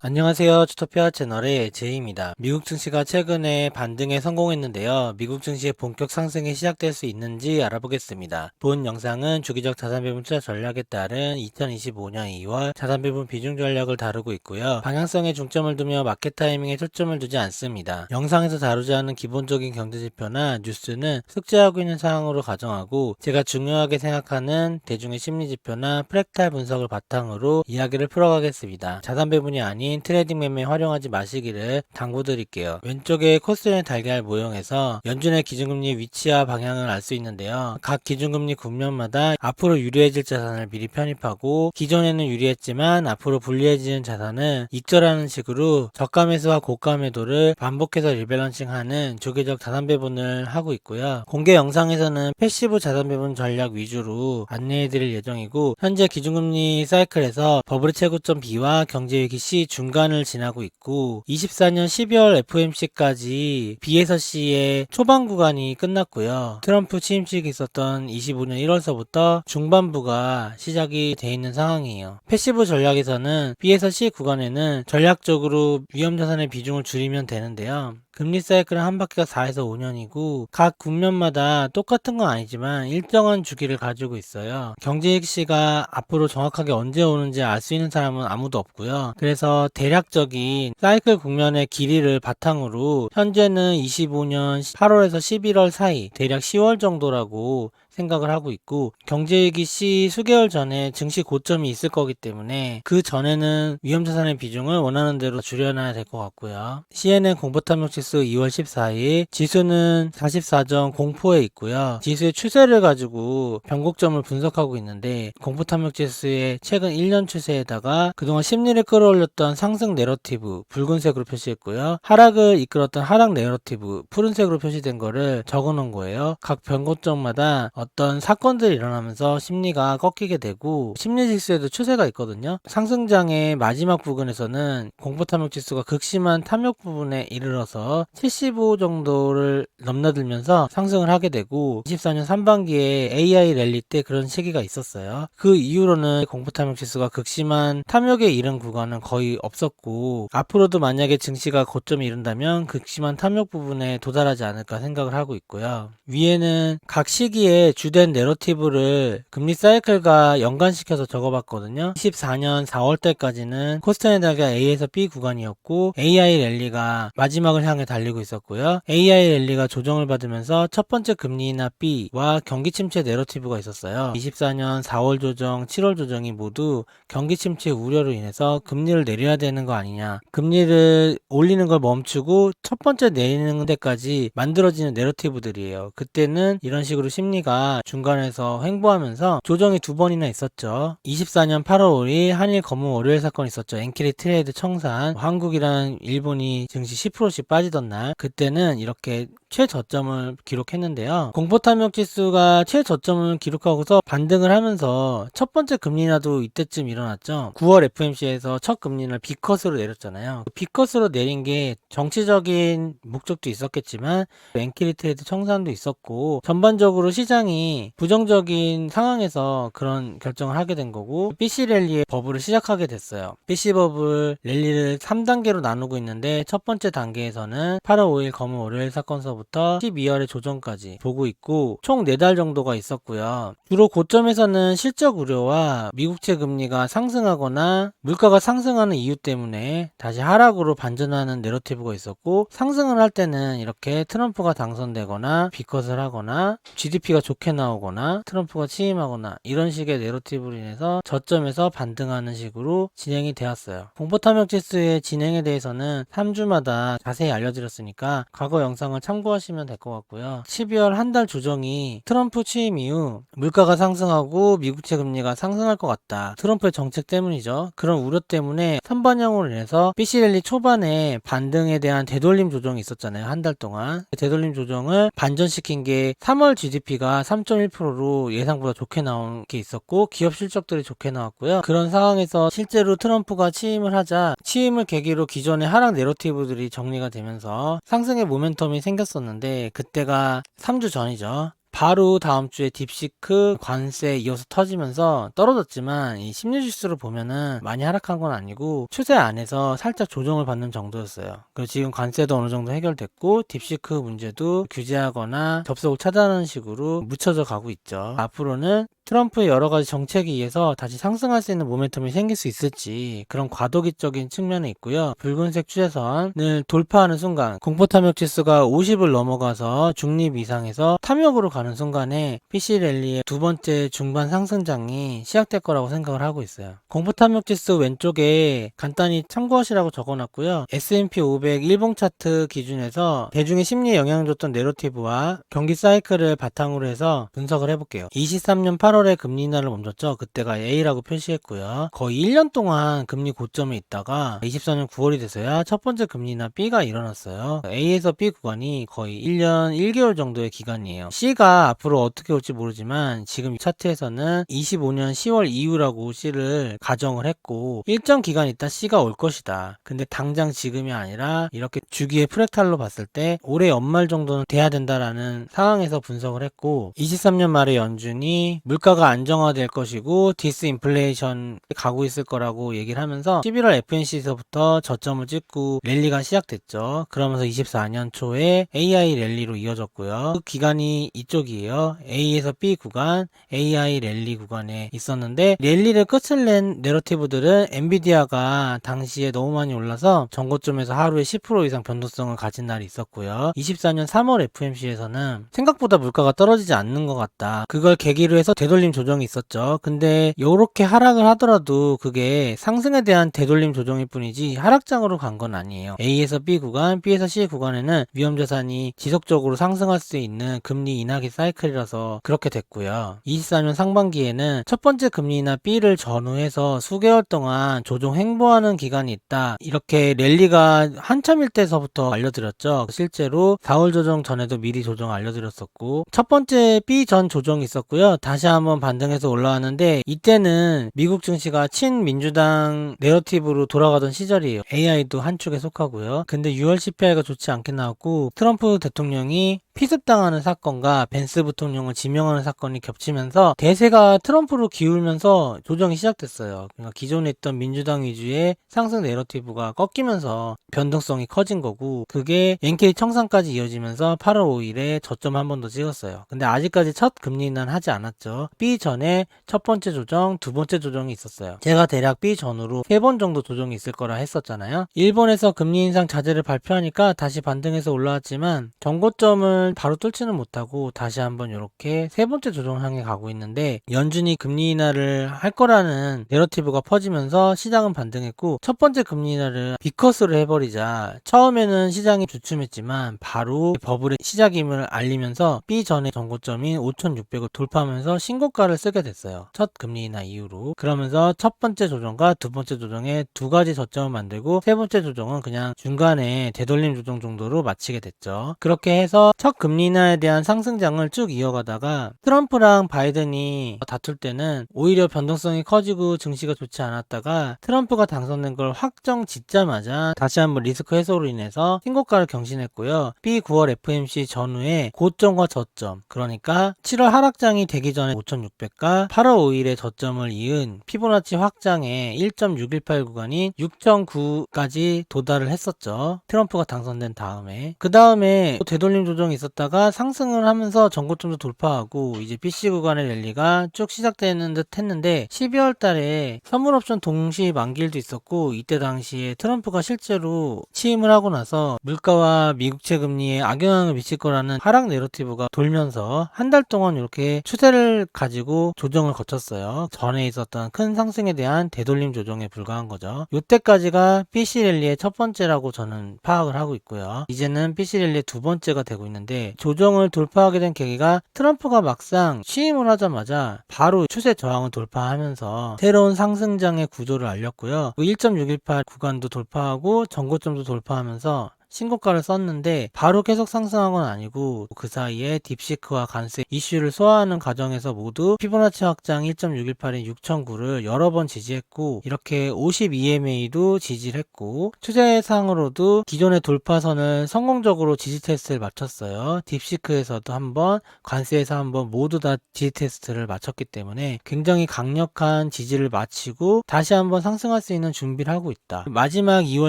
안녕하세요. 주토피아 채널의 제이입니다. 미국 증시가 최근에 반등에 성공했는데요. 미국 증시의 본격 상승이 시작될 수 있는지 알아보겠습니다. 본 영상은 주기적 자산배분 투자 전략에 따른 2025년 2월 자산배분 비중 전략을 다루고 있고요. 방향성에 중점을 두며 마켓 타이밍에 초점을 두지 않습니다. 영상에서 다루지 않은 기본적인 경제지표나 뉴스는 숙제하고 있는 사항으로 가정하고 제가 중요하게 생각하는 대중의 심리지표나 프랙탈 분석을 바탕으로 이야기를 풀어가겠습니다. 자산배분이 아닌 트레이딩 매매에 활용하지 마시기를 당부드릴게요. 왼쪽에 코스의 달걀 모형에서 연준의 기준금리 위치와 방향을 알 수 있는데요. 각 기준금리 국면마다 앞으로 유리해질 자산을 미리 편입하고 기존에는 유리했지만 앞으로 불리해지는 자산을 익절하는 식으로 저가 매수와 고가 매도를 반복해서 리밸런싱하는 조기적 자산 배분을 하고 있고요. 공개 영상에서는 패시브 자산 배분 전략 위주로 안내해드릴 예정이고 현재 기준금리 사이클에서 버블 최고점 B와 경제위기 C 중간을 지나고 있고 24년 12월 FOMC까지 B에서 C의 초반 구간이 끝났고요. 트럼프 취임식이 있었던 25년 1월서부터 중반부가 시작이 돼 있는 상황이에요. 패시브 전략에서는 B에서 C 구간에는 전략적으로 위험 자산의 비중을 줄이면 되는데요. 금리 사이클은 한 바퀴가 4에서 5년이고 각 국면마다 똑같은 건 아니지만 일정한 주기를 가지고 있어요. 경제익 시가 앞으로 정확하게 언제 오는지 알 수 있는 사람은 아무도 없고요. 그래서 대략적인 사이클 국면의 길이를 바탕으로 현재는 25년 8월에서 11월 사이 대략 10월 정도라고 생각을 하고 있고 경제위기 시 수개월 전에 증시 고점이 있을 거기 때문에 그 전에는 위험자산의 비중을 원하는 대로 줄여놔야 될 것 같고요. CNN 공포탐욕지수 2월 14일 지수는 44.04에 있고요. 지수의 추세를 가지고 변곡점을 분석하고 있는데 공포탐욕지수의 최근 1년 추세에다가 그동안 심리를 끌어올렸던 상승 내러티브 붉은색으로 표시했고요. 하락을 이끌었던 하락 내러티브 푸른색으로 표시된 거를 적어 놓은 거예요. 각 변곡점마다 어떤 사건들이 일어나면서 심리가 꺾이게 되고 심리 지수에도 추세가 있거든요. 상승장의 마지막 부분에서는 공포 탐욕 지수가 극심한 탐욕 부분에 이르러서 75 정도를 넘나들면서 상승을 하게 되고 24년 상반기에 AI 랠리 때 그런 시기가 있었어요. 그 이후로는 공포 탐욕 지수가 극심한 탐욕에 이른 구간은 거의 없었고 앞으로도 만약에 증시가 고점에 이른다면 극심한 탐욕 부분에 도달하지 않을까 생각을 하고 있고요. 위에는 각 시기에 주된 내러티브를 금리 사이클과 연관시켜서 적어봤거든요. 24년 4월 때까지는 달걀 A에서 B 구간이었고 AI 랠리가 마지막을 향해 달리고 있었고요. AI 랠리가 조정을 받으면서 첫 번째 금리 인하 B와 경기 침체 내러티브가 있었어요. 24년 4월 조정, 7월 조정이 모두 경기 침체 우려로 인해서 금리를 내려야 되는 거 아니냐. 금리를 올리는 걸 멈추고 첫 번째 내리는 데까지 만들어지는 내러티브들이에요. 그때는 이런 식으로 심리가 중간에서 횡보하면서 조정이 두 번이나 있었죠. 24년 8월 5일 한일 검은 월요일 사건 있었죠. 엔키리 트레이드 청산 한국이랑 일본이 증시 10%씩 빠지던 날 그때는 이렇게 최저점을 기록했는데요. 공포탐욕 지수가 최저점을 기록하고서 반등을 하면서 첫 번째 금리 인하도 이때쯤 일어났죠. 9월 FMC에서 첫 금리 인하를 B컷으로 내렸잖아요. B컷으로 내린 게 정치적인 목적도 있었겠지만 엔키리 트레이드 청산도 있었고 전반적으로 시장이 부정적인 상황에서 그런 결정을 하게 된 거고 BC 랠리의 버블을 시작하게 됐어요. BC 버블 랠리를 3단계로 나누고 있는데 첫 번째 단계에서는 8월 5일 검은 월요일 사건서부터 12월의 조정까지 보고 있고 총 4달 정도가 있었고요. 주로 고점에서는 실적 우려와 미국채 금리가 상승하거나 물가가 상승하는 이유 때문에 다시 하락으로 반전하는 내러티브가 있었고 상승을 할 때는 이렇게 트럼프가 당선되거나 비컷을 하거나 GDP가 좋게 나오거나 트럼프가 취임하거나 이런 식의 내러티브로 인해서 저점에서 반등하는 식으로 진행이 되었어요. 공포 탐욕 지수의 진행에 대해서는 3주마다 자세히 알려드렸으니까 과거 영상을 참고하시면 될 것 같고요. 12월 한 달 조정이 트럼프 취임 이후 물가가 상승하고 미국채 금리가 상승할 것 같다. 트럼프의 정책 때문이죠. 그런 우려 때문에 선반영으로 인해서 BC랠리 초반에 반등에 대한 되돌림 조정이 있었잖아요. 한 달 동안. 그 되돌림 조정을 반전시킨 게 3월 GDP가 3.1%로 예상보다 좋게 나온 게 있었고 기업 실적들이 좋게 나왔고요. 그런 상황에서 실제로 트럼프가 취임을 하자 취임을 계기로 기존의 하락 내러티브들이 정리가 되면서 상승의 모멘텀이 생겼었는데 그때가 3주 전이죠. 바로 다음 주에 딥시크 관세 이어서 터지면서 떨어졌지만 이 심리 지수로 보면은 많이 하락한 건 아니고 추세 안에서 살짝 조정을 받는 정도였어요. 그리고 지금 관세도 어느 정도 해결됐고 딥시크 문제도 규제하거나 접속을 차단하는 식으로 묻혀져 가고 있죠. 앞으로는 트럼프의 여러 가지 정책에 의해서 다시 상승할 수 있는 모멘텀이 생길 수 있을지 그런 과도기적인 측면이 있고요. 붉은색 추세선을 돌파하는 순간 공포 탐욕 지수가 50을 넘어가서 중립 이상에서 탐욕으로 가는 순간에 PC 랠리의 두 번째 중반 상승장이 시작될 거라고 생각을 하고 있어요. 공포 탐욕 지수 왼쪽에 간단히 참고하시라고 적어놨고요. S&P 500 일봉 차트 기준에서 대중의 심리에 영향을 줬던 내러티브와 경기 사이클을 바탕으로 해서 분석을 해볼게요. 23년 8월 8월에 금리 인하를 멈췄죠. 그때가 A라고 표시했고요. 거의 1년 동안 금리 고점에 있다가 24년 9월이 돼서야 첫 번째 금리 인하 B가 일어났어요. A에서 B 구간이 거의 1년 1개월 정도의 기간이에요. C가 앞으로 어떻게 올지 모르지만 지금 차트에서는 25년 10월 이후라고 C를 가정을 했고 일정 기간 있다 C가 올 것이다. 근데 당장 지금이 아니라 이렇게 주기의 프랙탈로 봤을 때 올해 연말 정도는 돼야 된다라는 상황에서 분석을 했고 23년 말에 연준이 물가 물가가 안정화될 것이고 디스인플레이션 가고 있을 거라고 얘기를 하면서 11월 FNC에서부터 저점을 찍고 랠리가 시작됐죠. 그러면서 24년 초에 AI 랠리로 이어졌고요. 그 기간이 이쪽이에요. A에서 B 구간, AI 랠리 구간에 있었는데 랠리를 끝을 낸 내러티브들은 엔비디아가 당시에 너무 많이 올라서 전고점에서 하루에 10% 이상 변동성을 가진 날이 있었고요. 24년 3월 FMC에서는 생각보다 물가가 떨어지지 않는 것 같다. 그걸 계기로 해서 되돌 되돌림 조정이 있었죠. 근데 이렇게 하락을 하더라도 그게 상승에 대한 되돌림 조정일 뿐이지 하락장으로 간 건 아니에요. A에서 B 구간, B에서 C 구간에는 위험 자산이 지속적으로 상승할 수 있는 금리 인하기 사이클이라서 그렇게 됐고요. 24년 상반기에는 첫 번째 금리 인하 B를 전후해서 수개월 동안 조정 행보하는 기간이 있다. 이렇게 랠리가 한참일 때서부터 알려드렸죠. 실제로 4월 조정 전에도 미리 조정 알려드렸었고 첫 번째 B 전 조정이 있었고요. 다시 한번 한번 반등해서 올라왔는데 이때는 미국 증시가 친민주당 내러티브로 돌아가던 시절이에요. AI도 한 축에 속하고요. 근데 6월 CPI가 좋지 않게 나왔고 트럼프 대통령이 피습당하는 사건과 벤스 부통령을 지명하는 사건이 겹치면서 대세가 트럼프로 기울면서 조정이 시작됐어요. 그러니까 기존에 있던 민주당 위주의 상승 내러티브가 꺾이면서 변동성이 커진 거고 그게 엔케이 청산까지 이어지면서 8월 5일에 저점 한 번 더 찍었어요. 근데 아직까지 첫 금리 인하는 하지 않았죠. B 전에 첫 번째 조정, 두 번째 조정이 있었어요. 제가 대략 B 전후로 세 번 정도 조정이 있을 거라 했었잖아요. 일본에서 금리 인상 자제를 발표하니까 다시 반등해서 올라왔지만 정고점을 바로 뚫지는 못하고 다시 한번 이렇게 세 번째 조정 향해 가고 있는데 연준이 금리 인하를 할 거라는 내러티브가 퍼지면서 시장은 반등했고 첫 번째 금리 인하를 비커스를 해버리자 처음에는 시장이 주춤했지만 바로 버블의 시작임을 알리면서 B 전의 정고점인 5,600을 돌파하면서 신 고가를 쓰게 됐어요. 첫 금리 인하 이후로 그러면서 첫 번째 조정과 두 번째 조정에 두 가지 저점을 만들고 세 번째 조정은 그냥 중간에 되돌림 조정 정도로 마치게 됐죠. 그렇게 해서 첫 금리 인하에 대한 상승장을 쭉 이어가다가 트럼프랑 바이든이 다툴 때는 오히려 변동성이 커지고 증시가 좋지 않았다가 트럼프가 당선된 걸 확정 짓자마자 다시 한번 리스크 해소로 인해서 신고가를 경신했고요. B 9월 FMC 전후에 고점과 저점 그러니까 7월 하락장이 되기 전에 5600가 8월 5일에 저점을 이은 피보나치 확장에 1.618 구간인 6.9까지 도달을 했었죠. 트럼프가 당선된 다음에 그 다음에 되돌림 조정이 있었 있었다가 상승을 하면서 전고점도 돌파하고 이제 PC 구간의 랠리가 쭉 시작되는 듯 했는데 12월 달에 선물 옵션 동시 만기일도 있었고 이때 당시에 트럼프가 실제로 취임을 하고 나서 물가와 미국채 금리에 악영향을 미칠 거라는 하락 내러티브가 돌면서 한 달 동안 이렇게 추세를 가지고 조정을 거쳤어요. 전에 있었던 큰 상승에 대한 되돌림 조정에 불과한 거죠. 이때까지가 PC 랠리의 첫 번째라고 저는 파악을 하고 있고요. 이제는 PC 랠리의 두 번째가 되고 있는데 조정을 돌파하게 된 계기가 트럼프가 막상 취임을 하자마자 바로 추세 저항을 돌파하면서 새로운 상승장의 구조를 알렸고요. 1.618 구간도 돌파하고 전고점도 돌파하면서 신고가를 썼는데 바로 계속 상승한 건 아니고 그 사이에 딥시크와 관세 이슈를 소화하는 과정에서 모두 피보나치 확장 1.618인 6,009를 여러 번 지지했고 이렇게 52MA도 지지를 했고 추세상으로도 기존의 돌파선을 성공적으로 지지 테스트를 마쳤어요. 딥시크에서도 한번 관세에서 한번 모두 다 지지 테스트를 마쳤기 때문에 굉장히 강력한 지지를 마치고 다시 한번 상승할 수 있는 준비를 하고 있다. 마지막 2월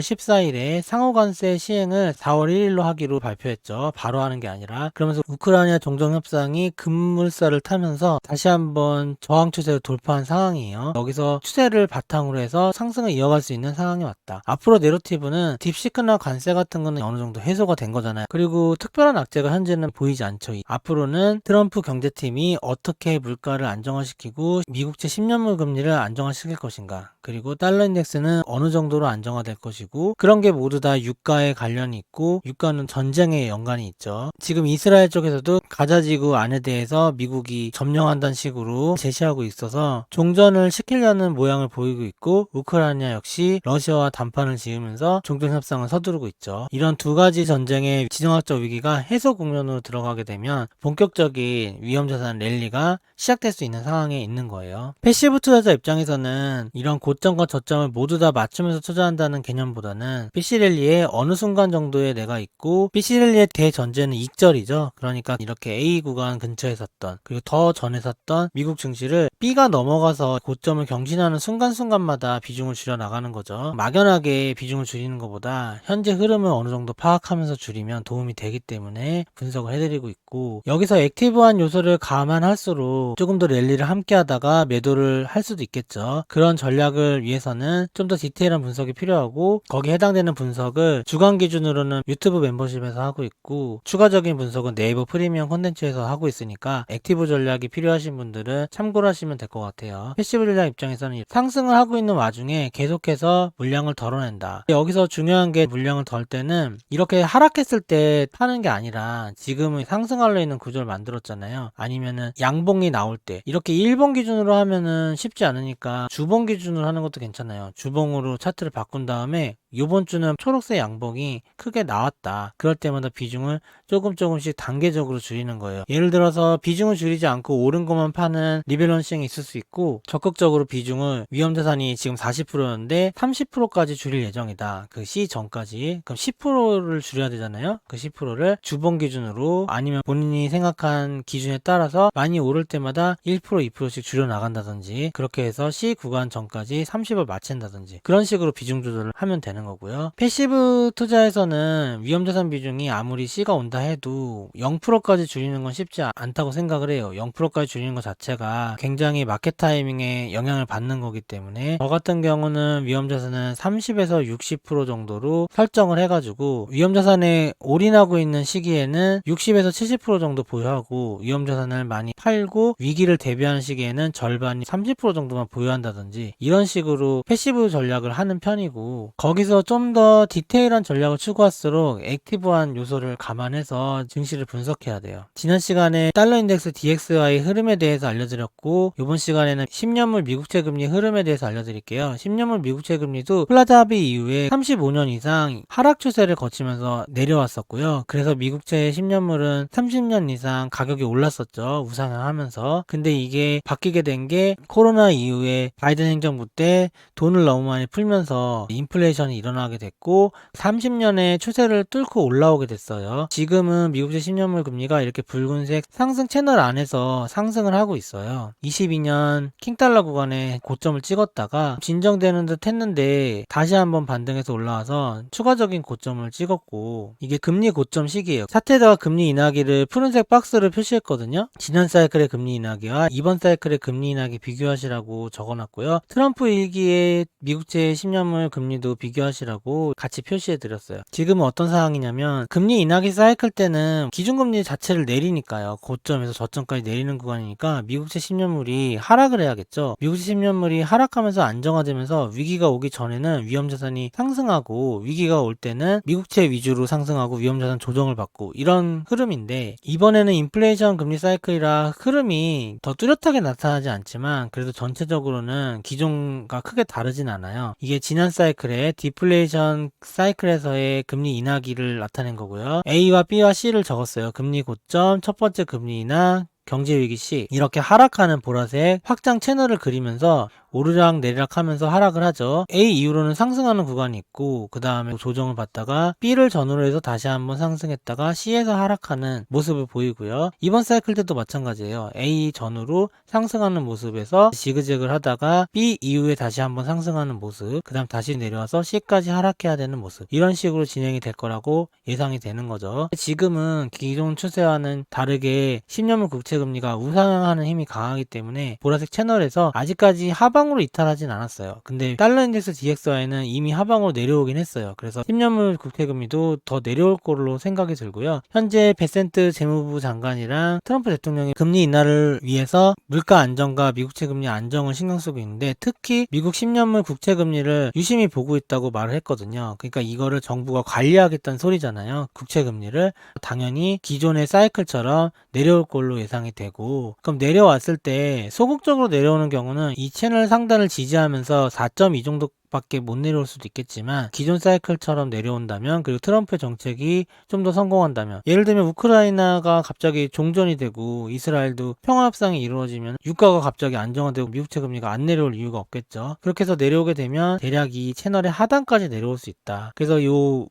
14일에 상호 관세 시행 을 4월 1일로 하기로 발표했죠. 바로 하는 게 아니라 그러면서 우크라이나 종전 협상이 급물살을 타면서 다시 한번 저항 추세를 돌파한 상황이에요. 여기서 추세를 바탕으로 해서 상승을 이어갈 수 있는 상황이 왔다. 앞으로 내러티브는 딥시크나 관세 같은 거는 어느 정도 해소가 된 거잖아요. 그리고 특별한 악재가 현재는 보이지 않죠. 앞으로는 트럼프 경제팀이 어떻게 물가를 안정화시키고 미국제 10년물 금리를 안정화시킬 것인가. 그리고 달러 인덱스는 어느 정도로 안정화될 것이고 그런 게 모두 다 유가에 관련 이 있고 유가는 전쟁에 연관이 있죠. 지금 이스라엘 쪽에서도 가자지구 안에 대해서 미국이 점령한다는 식으로 제시하고 있어서 종전을 시키려는 모양을 보이고 있고 우크라이나 역시 러시아와 담판을 지으면서 종전 협상을 서두르고 있죠. 이런 두 가지 전쟁의 지정학적 위기가 해소 국면으로 들어가게 되면 본격적인 위험자산 랠리가 시작될 수 있는 상황에 있는 거예요. 패시브 투자자 입장에서는 이런 고점과 저점을 모두 다 맞추면서 투자한다는 개념보다는 PC랠리에 어느 순간 정도에 내가 있고 PC랠리의 대전제는 익절이죠. 그러니까 이렇게 A 구간 근처에 샀던 그리고 더 전에 샀던 미국 증시를 B가 넘어가서 고점을 경신하는 순간순간마다 비중을 줄여 나가는 거죠. 막연하게 비중을 줄이는 것보다 현재 흐름을 어느 정도 파악하면서 줄이면 도움이 되기 때문에 분석을 해드리고 있고 여기서 액티브한 요소를 감안할수록 조금 더 랠리를 함께 하다가 매도를 할 수도 있겠죠. 그런 전략을 위해서는 좀 더 디테일한 분석이 필요하고 거기에 해당되는 분석을 주간 기준 으로는 유튜브 멤버십에서 하고 있고 추가적인 분석은 네이버 프리미엄 콘텐츠에서 하고 있으니까 액티브 전략이 필요하신 분들은 참고를 하시면 될 것 같아요. 패시브 전략 입장에서는 상승을 하고 있는 와중에 계속해서 물량을 덜어낸다. 여기서 중요한 게 물량을 덜 때는 이렇게 하락했을 때 파는 게 아니라 지금은 상승하려 있는 구조를 만들었잖아요. 아니면은 양봉이 나올 때 이렇게 1번 기준으로 하면은 쉽지 않으니까 주봉 기준으로 하는 것도 괜찮아요. 주봉으로 차트를 바꾼 다음에 이번 주는 초록색 양봉이 크게 나왔다. 그럴 때마다 비중을 조금 조금씩 단계적으로 줄이는 거예요. 예를 들어서 비중을 줄이지 않고 오른 것만 파는 리밸런싱이 있을 수 있고 적극적으로 비중을 위험 자산이 지금 40%였는데 30%까지 줄일 예정이다. 그시 전까지. 그럼 10%를 줄여야 되잖아요. 그 10%를 주봉 기준으로 아니면 본인이 생각한 기준에 따라서 많이 오를 때마다 1% 2%씩 줄여 나간다든지 그렇게 해서 시 구간 전까지 30을 맞춘다든지 그런 식으로 비중 조절을 하면 되는 거고요. 패시브 투자에서는 위험자산 비중이 아무리 C가 온다 해도 0%까지 줄이는 건 쉽지 않다고 생각을 해요. 0%까지 줄이는 것 자체가 굉장히 마켓 타이밍에 영향을 받는 거기 때문에 저 같은 경우는 위험자산은 30에서 60% 정도로 설정을 해가지고 위험자산에 올인하고 있는 시기에는 60에서 70% 정도 보유하고 위험자산을 많이 팔고 위기를 대비하는 시기에는 절반이 30% 정도만 보유한다든지 이런 식으로 패시브 전략을 하는 편이고 거기서 좀 더 디테일한 전략을 추구할수록 액티브한 요소를 감안해서 증시를 분석해야 돼요. 지난 시간에 달러 인덱스 DXY 흐름에 대해서 알려드렸고 이번 시간에는 10년물 미국채 금리 흐름에 대해서 알려드릴게요. 10년물 미국채 금리도 합의 이후에 35년 이상 하락 추세를 거치면서 내려왔었고요. 그래서 미국채 10년물은 30년 이상 가격이 올랐었죠. 우상향하면서. 근데 이게 바뀌게 된 게 코로나 이후에 바이든 행정부 때 돈을 너무 많이 풀면서 인플레이션이 일어나게 됐고 30년의 추세를 뚫고 올라오게 됐어요. 지금은 미국제 10년물 금리가 이렇게 붉은색 상승 채널 안에서 상승을 하고 있어요. 22년 킹달러 구간에 고점을 찍었다가 진정되는 듯 했는데 다시 한번 반등해서 올라와서 추가적인 고점을 찍었고 이게 금리 고점 시기예요. 사태다가 금리 인하기를 푸른색 박스를 표시했거든요. 지난 사이클의 금리 인하기와 이번 사이클의 금리 인하기 비교하시라고 적어놨고요. 트럼프 일기에 미국제 10년물 금리도 비교 하시라고 같이 표시해 드렸어요. 지금은 어떤 상황이냐면 금리 인하기 사이클 때는 기준금리 자체를 내리니까요. 고점에서 저점까지 내리는 구간이니까 미국제 10년물이 하락을 해야겠죠. 미국제 10년물이 하락하면서 안정화되면서 위기가 오기 전에는 위험자산이 상승하고 위기가 올 때는 미국채 위주로 상승하고 위험자산 조정을 받고 이런 흐름인데 이번에는 인플레이션 금리 사이클이라 흐름이 더 뚜렷하게 나타나지 않지만 그래도 전체적으로는 기존과 크게 다르진 않아요. 이게 지난 사이클에 디플레이션 사이클에서의 금리 인하기를 나타낸 거고요. A와 B와 C를 적었어요. 금리 고점, 첫 번째 금리 인하, 경제 위기 시 이렇게 하락하는 보라색 확장 채널을 그리면서 오르락 내리락 하면서 하락을 하죠. A 이후로는 상승하는 구간이 있고 그 다음에 조정을 받다가 B를 전후로 해서 다시 한번 상승했다가 C에서 하락하는 모습을 보이고요. 이번 사이클 때도 마찬가지예요. A 전후로 상승하는 모습에서 지그재그를 하다가 B 이후에 다시 한번 상승하는 모습 그 다음 다시 내려와서 C까지 하락해야 되는 모습 이런 식으로 진행이 될 거라고 예상이 되는 거죠. 지금은 기존 추세와는 다르게 10년물 국채금리가 우상향하는 힘이 강하기 때문에 보라색 채널에서 아직까지 하 방으로 이탈하진 않았어요. 근데 달러 인덱스 DXY는 이미 하방으로 내려오긴 했어요. 그래서 10년물 국채금리도 더 내려올 걸로 생각이 들고요. 현재 베센트 재무부 장관이랑 트럼프 대통령이 금리 인하를 위해서 물가 안정과 미국채 금리 안정을 신경 쓰고 있는데 특히 미국 10년물 국채 금리를 유심히 보고 있다고 말을 했거든요. 그러니까 이거를 정부가 관리하겠다는 소리잖아요. 국채 금리를 당연히 기존의 사이클처럼 내려올 걸로 예상이 되고 그럼 내려왔을 때 소극적으로 내려오는 경우는 이 채널 상단을 지지하면서 4.2 정도 밖에 못 내려올 수도 있겠지만 기존 사이클처럼 내려온다면 그리고 트럼프의 정책이 좀 더 성공한다면 예를 들면 우크라이나가 갑자기 종전이 되고 이스라엘도 평화 협상이 이루어지면 유가가 갑자기 안정화되고 미국채 금리가 안 내려올 이유가 없겠죠. 그렇게 해서 내려오게 되면 대략 이 채널의 하단까지 내려올 수 있다. 그래서 이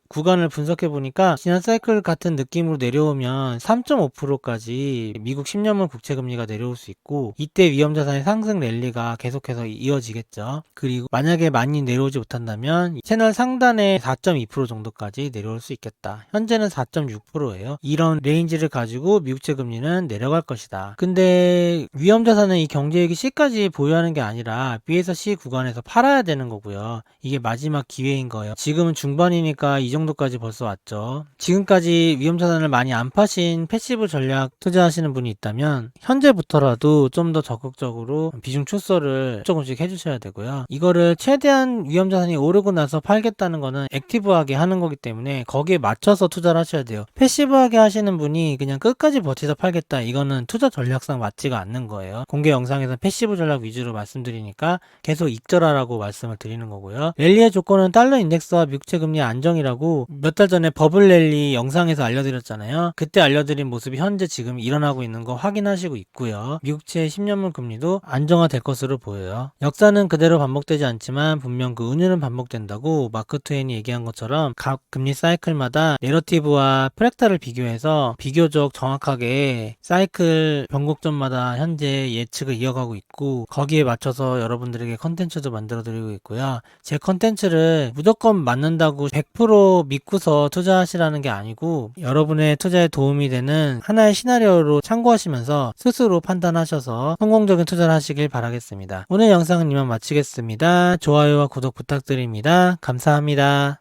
구간을 분석해 보니까 지난 사이클 같은 느낌으로 내려오면 3.5%까지 미국 10년물 국채 금리가 내려올 수 있고 이때 위험 자산의 상승 랠리가 계속해서 이어지겠죠. 그리고 만약에 많이 내려오지 못한다면 채널 상단의 4.2% 정도까지 내려올 수 있겠다. 현재는 4.6%예요. 이런 레인지를 가지고 미국채 금리는 내려갈 것이다. 근데 위험 자산은 이 경제액이 C까지 보유하는 게 아니라 B에서 C 구간에서 팔아야 되는 거고요. 이게 마지막 기회인 거예요. 지금은 중반이니까 이 정도까지 벌써 왔죠. 지금까지 위험 자산을 많이 안 파신 패시브 전략 투자하시는 분이 있다면 현재부터라도 좀 더 적극적으로 비중 축소를 조금씩 해주셔야 되고요. 이거를 최대한 위험 자산이 오르고 나서 팔겠다는 거는 액티브하게 하는 거기 때문에 거기에 맞춰서 투자를 하셔야 돼요. 패시브하게 하시는 분이 그냥 끝까지 버티다 팔겠다 이거는 투자 전략상 맞지가 않는 거예요. 공개 영상에서 패시브 전략 위주로 말씀드리니까 계속 익절하라고 말씀을 드리는 거고요. 랠리의 조건은 달러 인덱스와 미국채 금리 안정이라고 몇 달 전에 버블 랠리 영상에서 알려드렸잖아요. 그때 알려드린 모습이 현재 지금 일어나고 있는 거 확인하시고 있고요. 미국채 10년물 금리도 안정화될 것으로 보여요. 역사는 그대로 반복되지 않지만 분명 그 운율은 반복된다고 마크 트웨인이 얘기한 것처럼 각 금리 사이클마다 내러티브와 프랙탈을 비교해서 비교적 정확하게 사이클 변곡점마다 현재 예측을 이어가고 있고 거기에 맞춰서 여러분들에게 컨텐츠도 만들어 드리고 있고요. 제 컨텐츠를 무조건 맞는다고 100% 믿고서 투자하시라는 게 아니고 여러분의 투자에 도움이 되는 하나의 시나리오로 참고하시면서 스스로 판단하셔서 성공적인 투자를 하시길 바라겠습니다. 오늘 영상은 이만 마치겠습니다. 좋아요와 구독 부탁드립니다. 감사합니다.